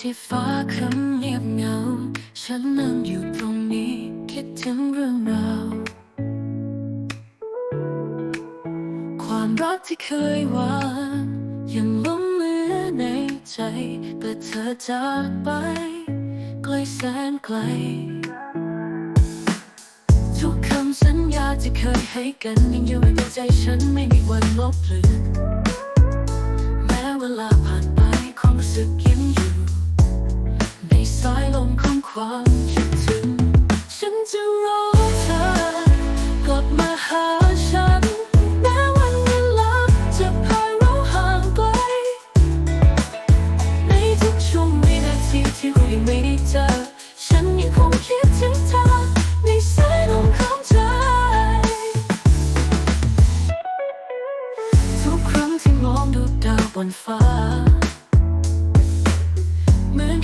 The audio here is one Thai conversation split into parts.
ที่ฟ้าครึ้มเงียบเหงา ฉันนั่งอยู่ตรงนี้คิดถึงเรื่องราว ความรักที่เคยหวานยังหลงเหลือในใจแต่เธอจากไปไกลแสนไกล ทุกคำสัญญาที่เคยให้กันยังอยู่ในใจฉันไม่มีวันลบเลือน ความคิดถึงฉันจะรอเธอกลับมาหาฉัน แม้วันเวลาจะพาเราห่างไกล ในทุกช่วงวินาทีที่เรายังไม่ได้เจอ ฉันยังคงคิดถึงเธอในสายลมของใจทุกครั้งที่มองดูดาวบนฟ้าเหมือน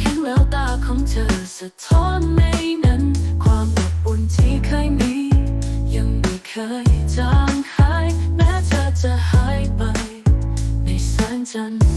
ของเธอสะท้อนในนั้น ความอบอุ่นที่เคยมี ยังไม่เคยจางหาย แม้เธอจะหายไป ในแสงจันทร์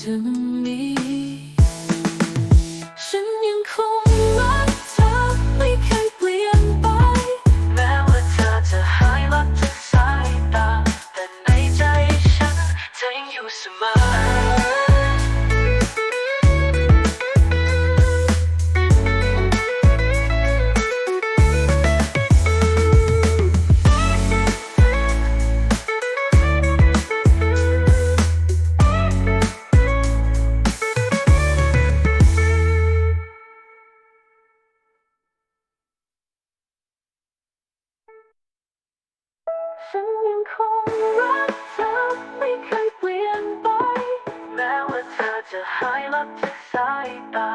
ความคิดถึงนี้ฉันยังคงรักเธอไม่เคยเปลี่ยนไป แม้ว่าเธอจะหายลับจากสายตา แต่ในใจฉันเธอยังอยู่เสมอ คงรักเธอไม่เคยเปลี่ยนไป แม้ว่าเธอจะหายลับจากสายตา